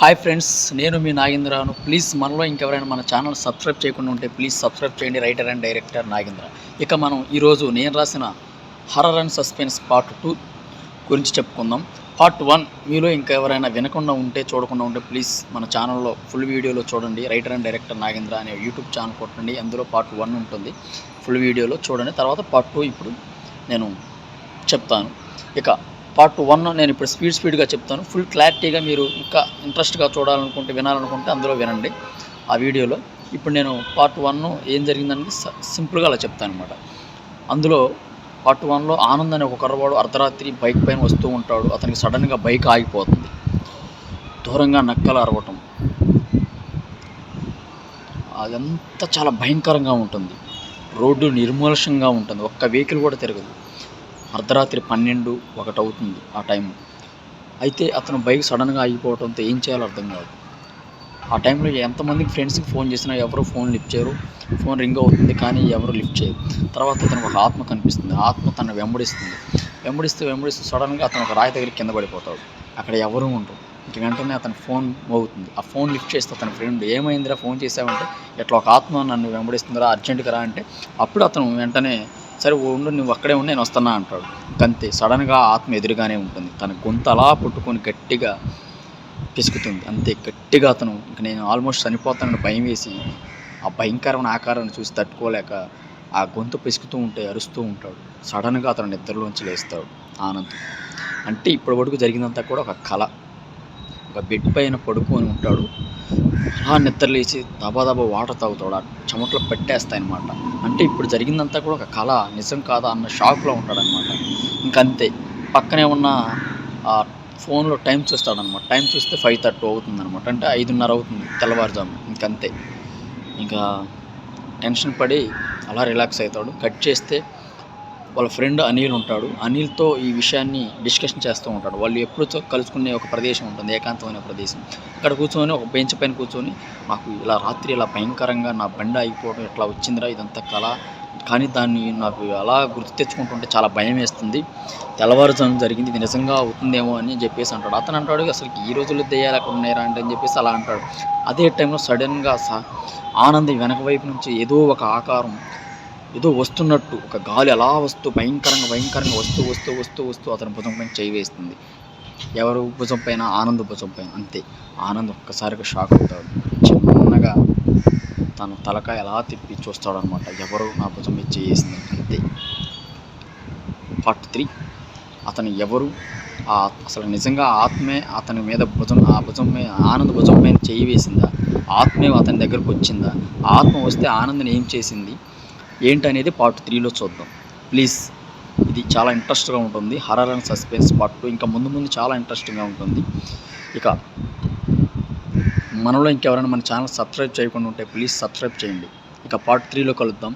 Hi friends నేను మీ నాగేంద్రను. Please మనలో ఇంకెవరైనా మన ఛానల్ సబ్స్క్రైబ్ చేయకుండా ఉంటే ప్లీజ్ సబ్స్క్రైబ్ చేయండి రైటర్ అండ్ డైరెక్టర్ నాగేంద్ర. ఇక మనం ఈరోజు నేను రాసిన horror and suspense part two గురించి చెప్పుకుందాం. పార్ట్ వన్ మీలో ఇంకా ఎవరైనా వినకుండా ఉంటే చూడకుండా ఉంటే ప్లీజ్ మన ఛానల్లో ఫుల్ వీడియోలో చూడండి రైటర్ అండ్ డైరెక్టర్ నాగేంద్ర అనే యూట్యూబ్ ఛానల్ కొట్టండి అందులో పార్ట్ వన్ ఉంటుంది. ఫుల్ వీడియోలో చూడండి తర్వాత పార్ట్ టూ ఇప్పుడు నేను చెప్తాను. ఇక పార్ట్ వన్ నేను ఇప్పుడు స్పీడ్ స్పీడ్గా చెప్తాను. ఫుల్ క్లారిటీగా మీరు ఇంకా ఇంట్రెస్ట్గా చూడాలనుకుంటే వినాలనుకుంటే అందులో వినండి ఆ వీడియోలో. ఇప్పుడు నేను పార్ట్ వన్ ఏం జరిగిందని సింపుల్గా అలా చెప్తాను అనమాట అందులో పార్ట్ వన్లో ఆనంద్ అనే ఒక కుర్రవాడు అర్ధరాత్రి బైక్ పైన వస్తూ ఉంటాడు. అతనికి సడన్గా బైక్ ఆగిపోతుంది. దూరంగా నక్కలు అరవటం. అదంతా చాలా భయంకరంగా ఉంటుంది. రోడ్డు నిర్మూలషంగా ఉంటుంది. ఒక్క వెహికల్ కూడా తిరగదు. అర్ధరాత్రి పన్నెండు ఒకటి అవుతుంది ఆ టైం. అయితే అతను బైక్ సడన్గా ఆగిపోవడంతో ఏం చేయాలో అర్థం కాదు. ఆ టైంలో ఎంతమందికి ఫ్రెండ్స్కి ఫోన్ చేసినా ఎవరు ఫోన్ లిఫ్ట్ చేయరు. ఫోన్ రింగ్ అవుతుంది కానీ ఎవరు లిఫ్ట్ చేయరు. తర్వాత అతనికి ఒక ఆత్మ కనిపిస్తుంది. ఆత్మ తను వెంబడిస్తుంది. వెంబడిస్తూ వెంబడిస్తూ సడన్గా అతను ఒక రాయి దగ్గర కింద పడిపోతాడు. అక్కడ ఎవరూ ఉండరు. ఇంక వెంటనే అతని ఫోన్ మోగుతుంది. ఆ ఫోన్ లిఫ్ట్ చేస్తే అతని ఫ్రెండ్ ఏమైందిరా ఫోన్ చేసావంటే ఇట్లా ఒక ఆత్మ నన్ను వెంబడిస్తుందిరా అర్జెంటుగా రా అంటే అప్పుడు అతను వెంటనే సరే ఉండు నువ్వు అక్కడే ఉండి నేను వస్తున్నా అంటాడు. అంతే సడన్గా ఆత్మ ఎదురుగానే ఉంటుంది. తన గొంతు అలా పుట్టుకొని గట్టిగా పిసుకుతుంది. అంతే. గట్టిగా అతను ఇంక నేను ఆల్మోస్ట్ చనిపోతానని భయం వేసి ఆ భయంకరమైన ఆకారాన్ని చూసి తట్టుకోలేక ఆ గొంతు పిసుకుతూ ఉంటే అరుస్తూ ఉంటాడు. సడన్గా అతను నిద్రలోంచి లేస్తాడు. ఆనంద్. అంటే ఇప్పటి వరకు జరిగిందంతా కూడా ఒక కళ ఒక బెడ్ పైన పడుకొని ఉంటాడు. అలా నిద్రలేచి దబాదబా వాటర్ తాగుతాడు. ఆ చెమటలో పెట్టేస్తాయన్నమాట. అంటే ఇప్పుడు జరిగిందంతా కూడా ఒక కళ నిజం కాదా అన్న షాక్లో ఉంటాడనమాట ఇంకంతే. పక్కనే ఉన్న ఆ ఫోన్లో టైం చూస్తాడనమాట టైం చూస్తే ఫైవ్ థర్టీ అవుతుంది అనమాట అంటే ఐదున్నర అవుతుంది తెల్లవారుజాము. ఇంకంతే. ఇంకా టెన్షన్ పడి అలా రిలాక్స్ అవుతాడు. కట్ చేస్తే వాళ్ళ ఫ్రెండ్ అనిల్ ఉంటాడు. అనిల్తో ఈ విషయాన్ని డిస్కషన్ చేస్తూ ఉంటాడు. వాళ్ళు ఎప్పుడు కలుసుకునే ఒక ప్రదేశం ఉంటుంది ఏకాంతమైన ప్రదేశం. అక్కడ కూర్చొని ఒక బెంచ్ పైన కూర్చొని నాకు ఇలా రాత్రి ఇలా భయంకరంగా నా బండి అయిపోవడం ఇట్లా వచ్చిందిరా? ఇదంతా కళ కానీ దాన్ని నాకు అలా గుర్తు తెచ్చుకుంటుంటే చాలా భయం వేస్తుంది. తెల్లవారుజాము జరిగింది ఇది నిజంగా అవుతుందేమో అని చెప్పేసి అంటాడు. అతను అంటాడు అసలు ఈ రోజుల్లో దెయ్యాలు అక్కడ ఉన్నాయా అంటే అని చెప్పేసి అలా అంటాడు. అదే టైంలో సడన్గా స ఆనంద్ వెనక వైపు నుంచి ఏదో ఒక ఆకారం ఏదో వస్తున్నట్టు ఒక గాలి అలా వస్తూ భయంకరంగా భయంకరంగా వస్తూ వస్తూ వస్తూ వస్తూ అతని భుజం పైన చేయి వేస్తుంది. ఎవరు భుజం పైన? ఆనంద్ భుజం పైన. అంతే. ఆనంద్ ఒక్కసారిగా షాక్ అవుతాడు. చిన్నగా తను తలకాయ ఎలా తిప్పి చూస్తాడు అనమాట ఎవరు నా భుజం మీద చేసింది అంతే. Part three. అతను ఎవరు? ఆ అసలు నిజంగా ఆత్మే అతని మీద భుజం ఆ భుజం మీద ఆనంద్ భుజం పైన చేయి వేసిందా? ఆత్మే అతని దగ్గరకు వచ్చిందా? ఆత్మ వస్తే ఆనందం ఏం చేసింది? ఏంటనేది పార్ట్ త్రీలో చూద్దాం. ప్లీజ్ ఇది చాలా ఇంట్రెస్ట్గా ఉంటుంది. Horror and suspense part two ఇంకా ముందు ముందు చాలా ఇంట్రెస్టింగ్గా ఉంటుంది. ఇక మనలో ఇంకెవరైనా మన ఛానల్ సబ్స్క్రైబ్ చేయకుండా ఉంటే ప్లీజ్ సబ్స్క్రైబ్ చేయండి. ఇక పార్ట్ త్రీలో కలుద్దాం.